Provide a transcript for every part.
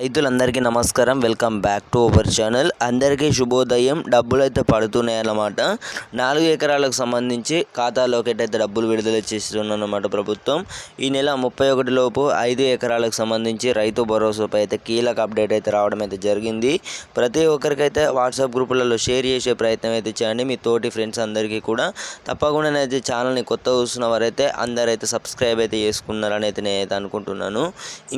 రైతులందరికీ నమస్కారం. Welcome back to our channel. అందరికీ శుభోదయం. డబ్బులు అయితే పడుతున్నాయి అన్నమాట. నాలుగు ఎకరాలకు సంబంధించి ఖాతాలోకి అయితే డబ్బులు విడుదల చేస్తుందన్నమాట ప్రభుత్వం. ఈ నెల ముప్పై ఒకటి లోపు ఐదు ఎకరాలకు సంబంధించి రైతు భరోసాపై అయితే కీలక అప్డేట్ అయితే రావడం అయితే జరిగింది. ప్రతి ఒక్కరికైతే వాట్సాప్ గ్రూపులలో షేర్ చేసే ప్రయత్నం అయితే చేయండి. మీ తోటి ఫ్రెండ్స్ అందరికీ కూడా. తప్పకుండా అయితే ఛానల్ని కొత్త చూసిన వారైతే అందరైతే సబ్స్క్రైబ్ అయితే చేసుకున్నారని అయితే నేనైతే అనుకుంటున్నాను.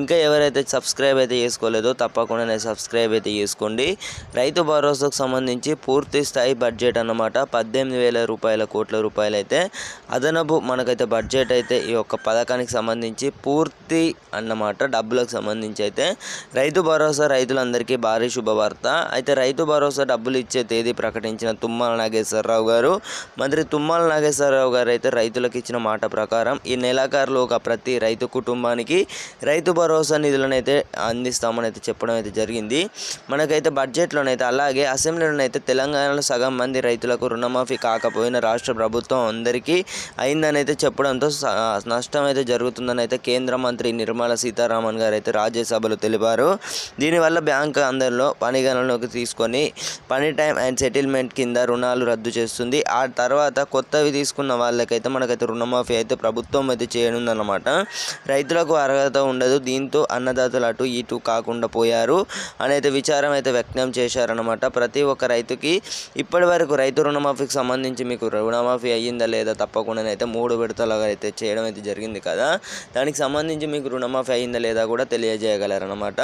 ఇంకా ఎవరైతే సబ్స్క్రైబ్ అయితే చేసుకో చేసుకోలేదో తప్పకుండా నేను సబ్స్క్రైబ్ అయితే చేసుకోండి. రైతు భరోసాకు సంబంధించి పూర్తి స్థాయి బడ్జెట్ అన్నమాట. పద్దెనిమిది వేల రూపాయల కోట్ల రూపాయలు అయితే అదనపు మనకైతే బడ్జెట్ అయితే ఈ యొక్క పథకానికి సంబంధించి పూర్తి అన్నమాట. డబ్బులకు సంబంధించి అయితే రైతు భరోసా రైతులందరికీ భారీ శుభవార్త. అయితే రైతు భరోసా డబ్బులు ఇచ్చే తేదీ ప్రకటించిన తుమ్మల నాగేశ్వరరావు గారు మంత్రి తుమ్మల నాగేశ్వరరావు గారు అయితే రైతులకు ఇచ్చిన మాట ప్రకారం ఈ నెలాఖరులోగా ప్రతి రైతు కుటుంబానికి రైతు భరోసా నిధులను అయితే అందిస్తామని అయితే చెప్పడం అయితే జరిగింది. మనకైతే బడ్జెట్లోనైతే అలాగే అసెంబ్లీలోనైతే తెలంగాణలో సగం మంది రైతులకు రుణమాఫీ కాకపోయినా రాష్ట్ర ప్రభుత్వం అందరికీ అయిందని అయితే చెప్పడంతో నష్టం అయితే జరుగుతుందని అయితే కేంద్ర మంత్రి నిర్మలా సీతారామన్ గారు అయితే రాజ్యసభలో తెలిపారు. దీనివల్ల బ్యాంక్ అందరిలో పనిగణలోకి తీసుకొని పని టైం అండ్ సెటిల్మెంట్ కింద రుణాలు రద్దు చేస్తుంది. ఆ తర్వాత కొత్తవి తీసుకున్న వాళ్ళకైతే మనకైతే రుణమాఫీ అయితే ప్రభుత్వం అయితే చేయనుందన్నమాట. రైతులకు అర్హత ఉండదు. దీంతో అన్నదాతలు అటు ఇటు కాకుండా పోయారు అని అయితే విచారం అయితే వ్యక్తం చేశారనమాట ప్రతి ఒక్క రైతుకి ఇప్పటి వరకు రైతు రుణమాఫీకి సంబంధించి మీకు రుణమాఫీ అయ్యిందా లేదా తప్పకుండా అయితే మూడు విడతలుగా అయితే చేయడం అయితే జరిగింది కదా. దానికి సంబంధించి మీకు రుణమాఫీ అయ్యిందా లేదా కూడా తెలియజేయగలరనమాట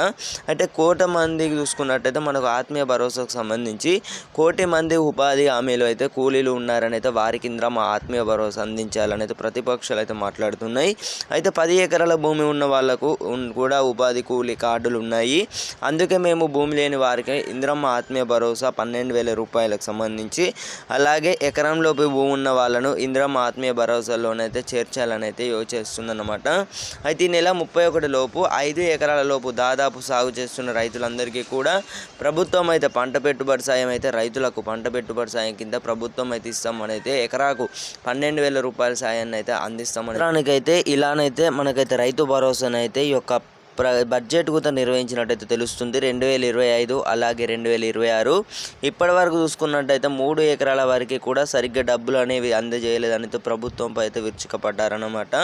అయితే కోట మంది చూసుకున్నట్టయితే మనకు ఆత్మీయ భరోసాకు సంబంధించి కోటి మంది ఉపాధి హామీలు అయితే కూలీలు ఉన్నారని అయితే వారికి మా ఆత్మీయ భరోసా అందించాలని అయితే ప్రతిపక్షాలు అయితే మాట్లాడుతున్నాయి. అయితే పది ఎకరాల భూమి ఉన్న వాళ్ళకు కూడా ఉపాధి కూలీ కార్డులు ఉన్నాయి. అందుకే మేము భూమి లేని వారికి ఇంద్రమ్మ ఆత్మీయ భరోసా పన్నెండు వేల రూపాయలకు సంబంధించి అలాగే ఎకరంలోపు భూమి ఉన్న వాళ్ళను ఇంద్రమ్మ ఆత్మీయ భరోసాలోనైతే చేర్చాలని అయితే యోచిస్తుందన్నమాట అయితే ఈ నెల ముప్పై ఒకటి లోపు ఐదు ఎకరాల లోపు దాదాపు సాగు చేస్తున్న రైతులందరికీ కూడా ప్రభుత్వం అయితే పంట పెట్టుబడి సాయం అయితే రైతులకు పంట పెట్టుబడి సాయం కింద ప్రభుత్వం అయితే ఇస్తామని అయితే ఎకరాకు పన్నెండు వేల రూపాయల సాయాన్ని అయితే అందిస్తామని. ఎకరానికైతే ఇలానైతే మనకైతే రైతు భరోసానైతే ఈ యొక్క ప్ర బడ్జెట్ కూడా నిర్వహించినట్టయితే తెలుస్తుంది. రెండు వేల ఇరవై ఐదు అలాగే రెండు వేల ఇరవై ఆరు. ఇప్పటి వరకు చూసుకున్నట్టయితే మూడు ఎకరాల వరకు కూడా సరిగ్గా డబ్బులు అనేవి అందజేయలేదని ప్రభుత్వంపై అయితే విరుచుకపడ్డారనమాట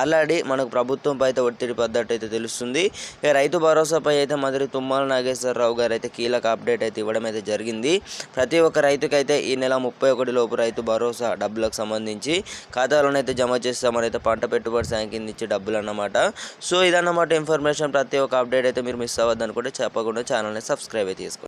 ఆల్రెడీ మనకు ప్రభుత్వంపై అయితే ఒత్తిడి పద్ధతి అయితే తెలుస్తుంది. ఇక రైతు భరోసాపై అయితే మంత్రి తుమ్మల నాగేశ్వరరావు గారు అయితే కీలక అప్డేట్ అయితే ఇవ్వడం అయితే జరిగింది. ప్రతి ఒక్క రైతుకైతే ఈ నెల ముప్పై ఒకటి లోపు రైతు భరోసా డబ్బులకు సంబంధించి ఖాతాలోనైతే జమ చేస్తామని అయితే పంట పెట్టుబడి సాయం కింద ఇచ్చే డబ్బులు అన్నమాట సో ఇదన్నమాట ఇన్ఫర్మేషన్ ప్రతి ఒక్క అప్డేట్ అయితే మీరు మిస్ అవ్వద్దు అనుకుంటే చెప్పకుండా ఛానల్ని సబ్స్క్రైబ్ అయితే చేసుకోండి.